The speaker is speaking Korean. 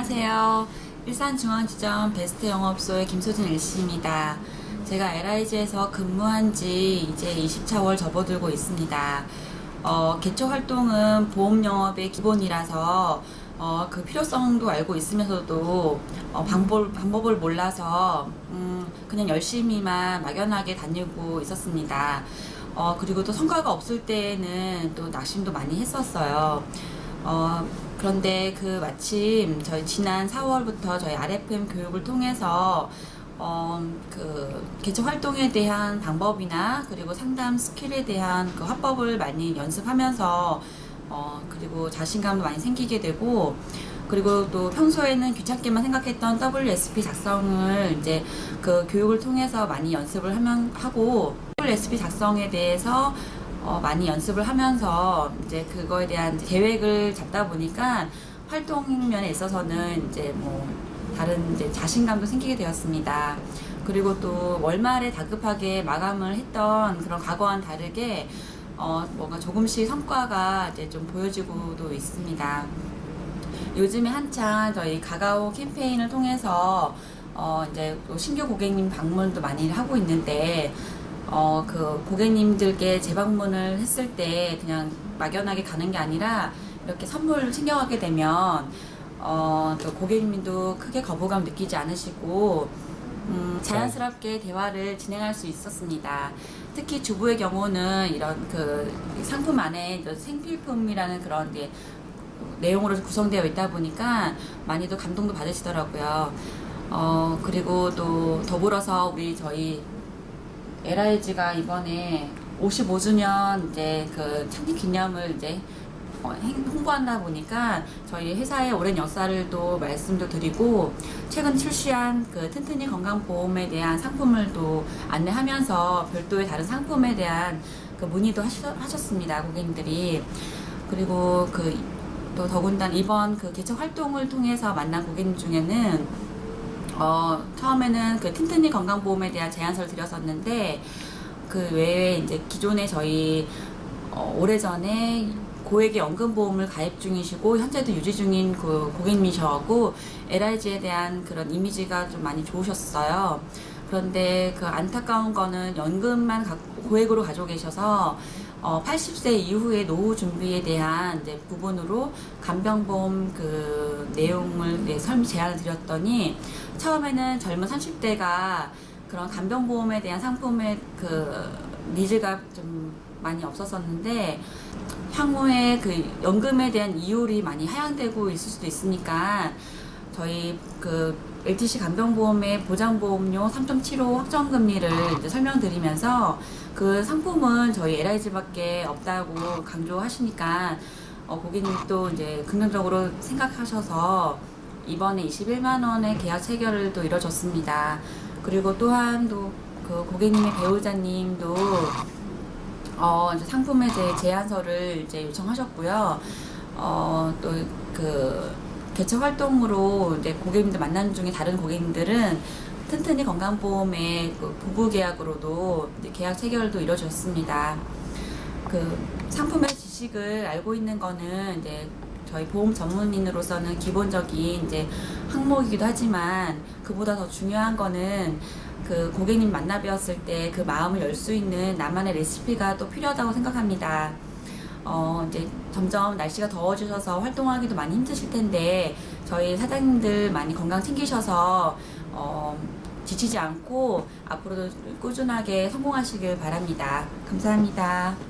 안녕하세요. 일산중앙지점 베스트 영업소의 김소진 L씨입니다. 제가 LIG에서 근무한 지 이제 20차월 접어들고 있습니다. 어, 개초 활동은 보험 영업의 기본이라서 어, 그 필요성도 알고 있으면서도 어, 방법, 방법을 몰라서 음, 그냥 열심히만 막연하게 다니고 있었습니다. 어, 그리고 또 성과가 없을 때에는 또 낙심도 많이 했었어요. 어, 그런데 그 마침 저희 지난 4월부터 저희 RFM 교육을 통해서 어, 그 개척 활동에 대한 방법이나 그리고 상담 스킬에 대한 그 화법을 많이 연습하면서 어, 그리고 자신감도 많이 생기게 되고 그리고 또 평소에는 귀찮게만 생각했던 WSP 작성을 이제 그 교육을 통해서 많이 연습을 하면 하고 WSP 작성에 대해서 어, 많이 연습을 하면서 이제 그거에 대한 계획을 잡다 보니까 활동 면에 있어서는 이제 뭐 다른 이제 자신감도 생기게 되었습니다. 그리고 또 월말에 다급하게 마감을 했던 그런 과거와는 다르게 어, 뭔가 조금씩 성과가 이제 좀 보여지고도 있습니다. 요즘에 한창 저희 가가오 캠페인을 통해서 어 이제 또 신규 고객님 방문도 많이 하고 있는데 어 그 고객님들께 재방문을 했을 때 그냥 막연하게 가는 게 아니라 이렇게 선물을 챙겨가게 되면 어 또 고객님도 크게 거부감 느끼지 않으시고 음, 자연스럽게 대화를 진행할 수 있었습니다. 특히 주부의 경우는 이런 그 상품 안에 생필품이라는 그런 게 내용으로 구성되어 있다 보니까 많이도 감동도 받으시더라고요. 어, 그리고 또 더불어서 우리 저희 LIG가 이번에 55주년 이제 그 창립 기념을 이제 어, 행- 홍보한다 보니까 저희 회사의 오랜 역사를 또 말씀도 드리고 최근 출시한 그 튼튼이 건강보험에 대한 상품을 또 안내하면서 별도의 다른 상품에 대한 그 문의도 하셨습니다 고객님들이. 그리고 그 또 더군다나 이번 그 개척 활동을 통해서 만난 고객님 중에는 어, 처음에는 그 튼튼이 건강보험에 대한 제안서를 드렸었는데 그 외에 이제 기존에 저희 어, 오래전에 고액의 연금보험을 가입 중이시고 현재도 유지 중인 그 고객님이셔갖고 LIG에 대한 그런 이미지가 좀 많이 좋으셨어요. 그런데 그 안타까운 거는 연금만 가- 고액으로 가지고 계셔서 어, 80세 이후의 노후 준비에 대한 이제 부분으로 간병보험 그 내용을 네, 설명 제안을 드렸더니 처음에는 젊은 30대가 그런 간병보험에 대한 상품의 그 니즈가 좀 많이 없었었는데 향후에 그 연금에 대한 이율이 많이 하향되고 있을 수도 있으니까 저희 그 LTC 간병보험의 보장보험료 3.75 확정금리를 설명드리면서 그 상품은 저희 LIG밖에 없다고 강조하시니까 어, 고객님이 또 이제 긍정적으로 생각하셔서 이번에 21만 원의 계약 체결을 또 이뤄졌습니다. 그리고 또한 또 그 고객님의 배우자님도 어, 상품에 대해 제안서를 이제 요청하셨고요. 어, 또그 개척 활동으로 이제 고객님들 만나는 중에 다른 고객님들은 튼튼히 건강보험의 그 부부 계약으로도 계약 체결도 이루어졌습니다. 그 상품의 지식을 알고 있는 거는 이제 저희 보험 전문인으로서는 기본적인 이제 항목이기도 하지만 그보다 더 중요한 거는 그 고객님 만나 뵈었을 때 그 마음을 열 수 있는 나만의 레시피가 또 필요하다고 생각합니다. 어, 이제 점점 날씨가 더워지셔서 활동하기도 많이 힘드실 텐데 저희 사장님들 많이 건강 챙기셔서 어, 지치지 않고 앞으로도 꾸준하게 성공하시길 바랍니다. 감사합니다.